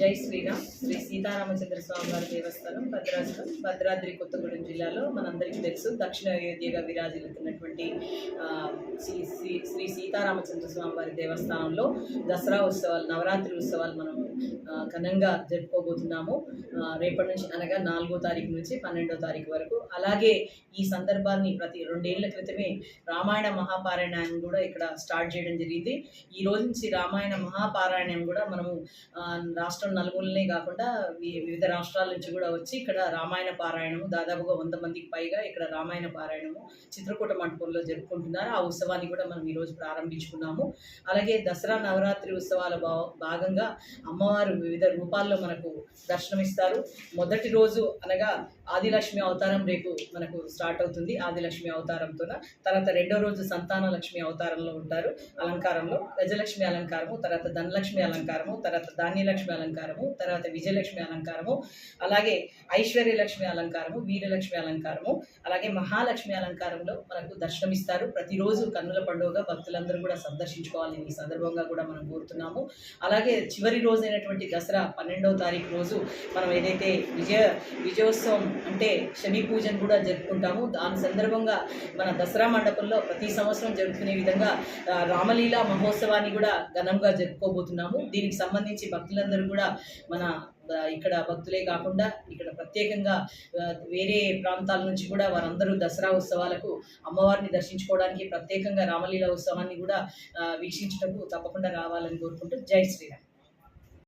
జై శ్రీరామ్. శ్రీ సీతారామచంద్ర స్వామి వారి దేవస్థానం భద్రాచలం భద్రాద్రి కొత్తగూడెం జిల్లాలో మనందరికీ తెలుసు దక్షిణ అయోధ్యగా విరాజిల్లుతున్నటువంటి శ్రీ శ్రీ శ్రీ సీతారామచంద్ర స్వామి వారి దేవస్థానంలో దసరా ఉత్సవాలు నవరాత్రి ఉత్సవాలు మనం ఘనంగా జరుపుకోబోతున్నాము. రేపటి నుంచి అనగా నాలుగో తారీఖు నుంచి పన్నెండో తారీఖు వరకు. అలాగే ఈ సందర్భాన్ని ప్రతి రెండేళ్ళ క్రితమే రామాయణ మహాపారాయణాన్ని కూడా ఇక్కడ స్టార్ట్ చేయడం జరిగింది. ఈ రోజు నుంచి రామాయణ మహాపారాయణం కూడా మనము రాష్ట్రం నలుమూలనే కాకుండా వి- వివిధ రాష్ట్రాల నుంచి కూడా వచ్చి ఇక్కడ రామాయణ పారాయణము దాదాపుగా వంద మందికి పైగా ఇక్కడ రామాయణ పారాయణము చిత్రకూట మండపంలో జరుపుకుంటున్నారు. ఆ ఉత్సవాన్ని కూడా మనం ఈరోజు ప్రారంభించుకున్నాము. అలాగే దసరా నవరాత్రి ఉత్సవాల భాగంగా భాగంగా అమ్మవారు వివిధ రూపాల్లో మనకు దర్శనమిస్తారు. మొదటి రోజు అనగా ఆదిలక్ష్మి అవతారం రేపు మనకు స్టార్ట్ అవుతుంది. ఆదిలక్ష్మి అవతారంతో తర్వాత రెండో రోజు సంతాన లక్ష్మి అవతారంలో ఉంటారు. అలంకారంలో గజలక్ష్మి అలంకారము తర్వాత ధనలక్ష్మి అలంకారము తర్వాత ధాన్యలక్ష్మి అలంకారము తర్వాత విజయలక్ష్మి అలంకారము అలాగే ఐశ్వర్యలక్ష్మి అలంకారము వీరలక్ష్మి అలంకారము అలాగే మహాలక్ష్మి అలంకారంలో మనకు దర్శనమిస్తారు. ప్రతిరోజు కన్నుల పండుగ భక్తులందరూ కూడా సందర్శించుకోవాలని ఈ సందర్భంగా కూడా మనం కోరుతున్నాము. అలాగే చివరి రోజు జరిగినటువంటి దసరా పన్నెండవ తారీఖు రోజు మనం ఏదైతే విజయ విజయోత్సవం అంటే శమి పూజను కూడా జరుపుకుంటాము దాని సందర్భంగా మన దసరా మండపంలో ప్రతి సంవత్సరం జరుపుకునే విధంగా రామలీలా రామలీల మహోత్సవాన్ని కూడా ఘనంగా జరుపుకోబోతున్నాము. దీనికి సంబంధించి భక్తులందరూ కూడా మన ఇక్కడ భక్తులే కాకుండా ఇక్కడ ప్రత్యేకంగా వేరే ప్రాంతాల నుంచి కూడా వారందరూ దసరా ఉత్సవాలకు అమ్మవారిని దర్శించుకోవడానికి ప్రత్యేకంగా రామలీల ఉత్సవాన్ని కూడా వీక్షించటకు తప్పకుండా రావాలని కోరుకుంటూ జై శ్రీరామ్.